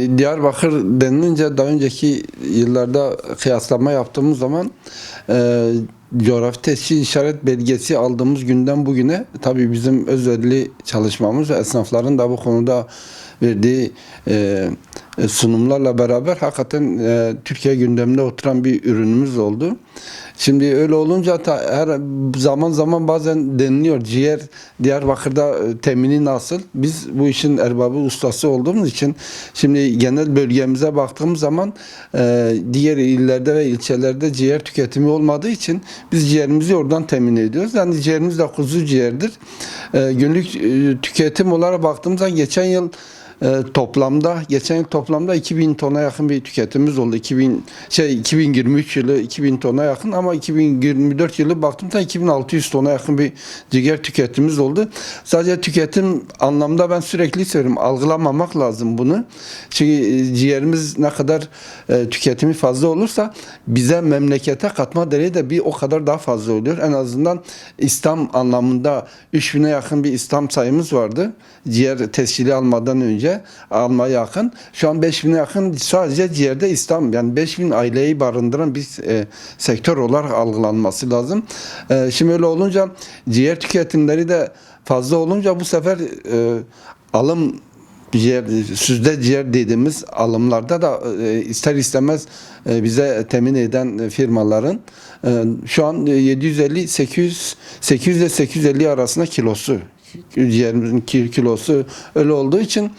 Diyarbakır denilince daha önceki yıllarda kıyaslama yaptığımız zaman e, coğrafi tescil işaret belgesi aldığımız günden bugüne tabii bizim özverili çalışmamız ve esnafların da bu konuda verdiği e, sunumlarla beraber hakikaten e, Türkiye gündeminde oturan bir ürünümüz oldu. Şimdi öyle olunca ta, her zaman zaman bazen deniliyor ciğer Diyarbakır'da e, temini nasıl? Biz bu işin erbabı ustası olduğumuz için şimdi genel bölgemize baktığımız zaman e, diğer illerde ve ilçelerde ciğer tüketimi olmadığı için biz ciğerimizi oradan temin ediyoruz. Yani ciğerimiz de kuzu ciğerdir. E, günlük e, tüketim olarak baktığımızda geçen yıl e, toplamda geçen toplamda 2000 tona yakın bir tüketimimiz oldu. 2000 şey 2023 yılı 2000 tona yakın ama 2024 yılı baktığımda 2600 tona yakın bir ciğer tüketimimiz oldu. Sadece tüketim anlamda ben sürekli söylüyorum algılamamak lazım bunu. Çünkü e, ciğerimiz ne kadar e, tüketimi fazla olursa bize memlekete katma değeri de bir o kadar daha fazla oluyor. En azından İslam anlamında 3000'e yakın bir İslam sayımız vardı. Ciğer tescili almadan önce almaya yakın. Şu an 5000'e yakın sadece ciğerde İslam yani 5000 aileyi barındıran bir e, sektör olarak algılanması lazım. E, şimdi öyle olunca ciğer tüketimleri de fazla olunca bu sefer e, alım ciğer, süzde ciğer dediğimiz alımlarda da e, ister istemez e, bize temin eden firmaların e, şu an 750 800 800 ile 850 arasında kilosu ciğerimizin ki- kilosu öyle olduğu için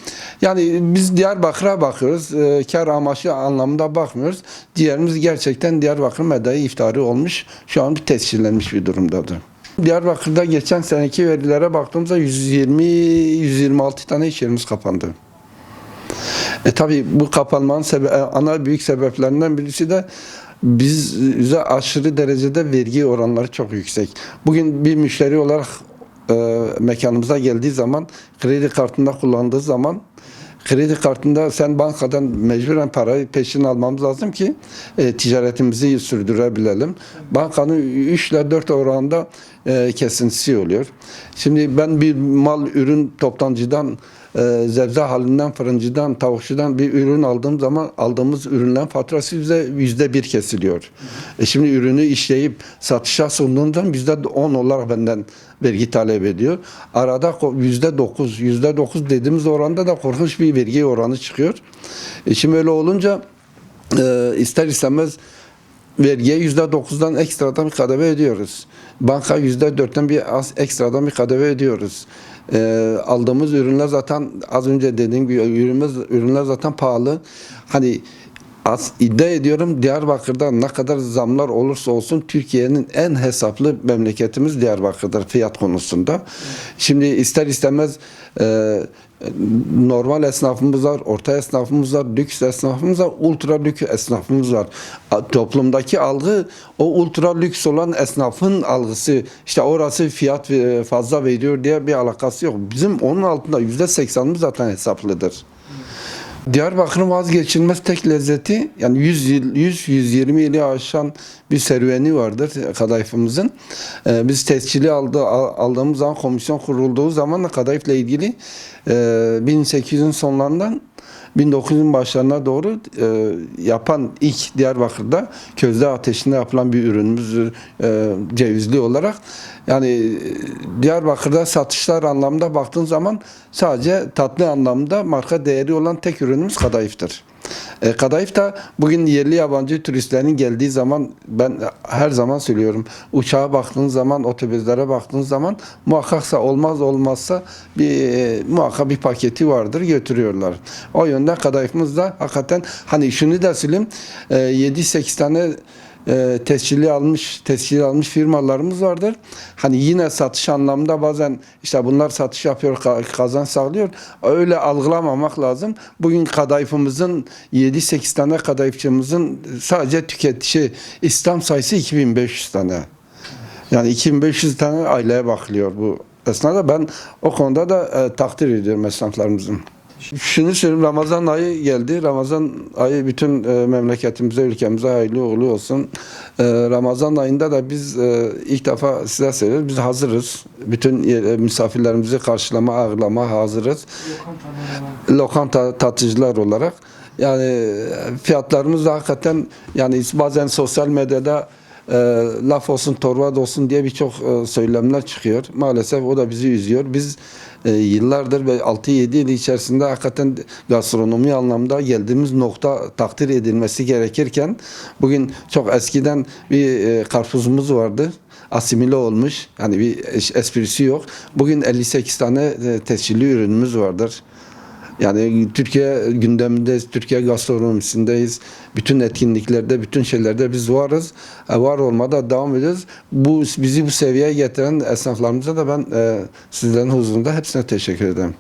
yani biz Diyarbakır'a bakıyoruz. E, kar amaçlı anlamında bakmıyoruz. Ciğerimiz gerçekten Diyarbakır medayı iftarı olmuş. Şu an bir tescillenmiş bir durumdadır. Diyarbakır'da geçen seneki verilere baktığımızda 120 126 tane iş yerimiz kapandı. E tabi bu kapanmanın sebe- e, ana büyük sebeplerinden birisi de bize aşırı derecede vergi oranları çok yüksek. Bugün bir müşteri olarak e, mekanımıza geldiği zaman kredi kartında kullandığı zaman kredi kartında sen bankadan mecburen parayı peşin almamız lazım ki e, ticaretimizi sürdürebilelim. Bankanın 3 ile 4 oranda e, kesintisi oluyor. Şimdi ben bir mal ürün toptancıdan e, zebze halinden, fırıncıdan, tavukçudan bir ürün aldığım zaman aldığımız ürünlerin faturası bize yüzde bir kesiliyor. E şimdi ürünü işleyip satışa sunduğumdan yüzde on olarak benden vergi talep ediyor. Arada yüzde dokuz, yüzde dokuz dediğimiz oranda da korkunç bir vergi oranı çıkıyor. E şimdi öyle olunca e, ister istemez vergiye yüzde dokuzdan ekstradan bir KDV ödüyoruz. Banka yüzde dörtten bir az ekstradan bir KDV ödüyoruz. Ee, aldığımız ürünler zaten az önce dediğim gibi ürünler, ürünler zaten pahalı. Hani az iddia ediyorum Diyarbakır'da ne kadar zamlar olursa olsun Türkiye'nin en hesaplı memleketimiz Diyarbakır'dır fiyat konusunda. Şimdi ister istemez e, normal esnafımız var, orta esnafımız var, lüks esnafımız var, ultra lüks esnafımız var. Toplumdaki algı o ultra lüks olan esnafın algısı işte orası fiyat e, fazla veriyor diye bir alakası yok. Bizim onun altında yüzde seksenimiz zaten hesaplıdır. Diyarbakır'ın vazgeçilmez tek lezzeti yani 100 yıl 100 120 yılı aşan bir serüveni vardır kadayıfımızın. Ee, biz tescili aldı, al- aldığımız zaman komisyon kurulduğu zaman da kadayıfla ilgili e, 1800'ün sonlarından 1900'ün başlarına doğru e, yapan ilk Diyarbakır'da közde ateşinde yapılan bir ürünümüzdür e, cevizli olarak. Yani e, Diyarbakır'da satışlar anlamda baktığın zaman sadece tatlı anlamda marka değeri olan tek ürünümüz kadayıftır. E, kadayıf da bugün yerli yabancı turistlerin geldiği zaman ben her zaman söylüyorum uçağa baktığınız zaman otobüslere baktığınız zaman muhakkaksa olmaz olmazsa bir e, muhakkak bir paketi vardır götürüyorlar. O yönden kadayıfımız da hakikaten hani şunu da söyleyeyim e, 7-8 tane e, tescilli almış tescilli almış firmalarımız vardır. Hani yine satış anlamında bazen işte bunlar satış yapıyor ka- kazanç sağlıyor. Öyle algılamamak lazım. Bugün kadayıfımızın 7-8 tane kadayıfçımızın sadece tüketici İslam sayısı 2500 tane. Yani 2500 tane aileye bakılıyor bu esnada. Ben o konuda da e, takdir ediyorum esnaflarımızın. Şunu söyleyeyim Ramazan ayı geldi. Ramazan ayı bütün e, memleketimize, ülkemize hayırlı uğurlu olsun. E, Ramazan ayında da biz e, ilk defa size söylüyoruz. Biz hazırız. Bütün e, misafirlerimizi karşılama, ağırlama hazırız. Lokanta tatıcılar olarak. Yani e, fiyatlarımız da hakikaten yani bazen sosyal medyada e, laf olsun torba olsun diye birçok e, söylemler çıkıyor. Maalesef o da bizi üzüyor. Biz e, yıllardır ve 6-7 yıl içerisinde hakikaten gastronomi anlamda geldiğimiz nokta takdir edilmesi gerekirken bugün çok eskiden bir e, karpuzumuz vardı asimile olmuş. Yani bir es- esprisi yok. Bugün 58 tane e, tescilli ürünümüz vardır. Yani Türkiye gündeminde, Türkiye gastronomisindeyiz. Bütün etkinliklerde, bütün şeylerde biz varız. E, Var olmada devam ediyoruz. Bu bizi bu seviyeye getiren esnaflarımıza da ben e, sizlerin huzurunda hepsine teşekkür ederim.